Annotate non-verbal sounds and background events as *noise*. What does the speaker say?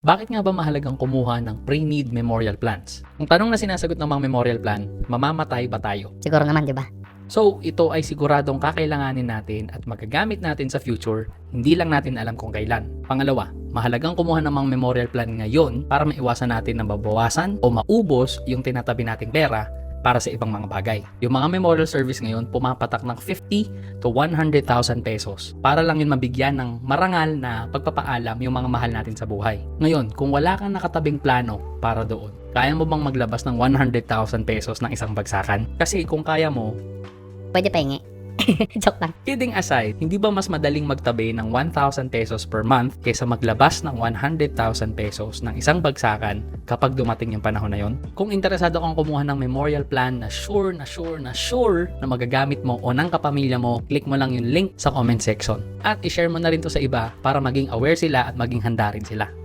Bakit nga ba mahalagang kumuha ng pre-need memorial plans? Ang tanong na sinasagot ng mga memorial plan, mamamatay ba tayo? Siguro naman, di ba? So, ito ay siguradong kakailanganin natin at magagamit natin sa future, hindi lang natin alam kung kailan. Pangalawa, mahalagang kumuha ng mga memorial plan ngayon para maiwasan natin na mabawasan o maubos yung tinatabi nating pera para sa ibang mga bagay. Yung mga memorial service ngayon pumapatak ng 50 to 100,000 pesos para lang yun mabigyan ng marangal na pagpapaalam yung mga mahal natin sa buhay. Ngayon, kung wala kang nakatabing plano para doon, kaya mo bang maglabas ng 100,000 pesos ng isang bagsakan? Kasi kung kaya mo, Pwede pahingi. *laughs* Joke lang. Kidding aside, hindi ba mas madaling magtabi ng 1,000 pesos per month kaysa maglabas ng 100,000 pesos ng isang bagsakan kapag dumating yung panahon na yon? Kung interesado kang kumuha ng memorial plan na sure na sure na sure na magagamit mo o ng kapamilya mo, click mo lang yung link sa comment section. At ishare mo na rin to sa iba para maging aware sila at maging handa rin sila.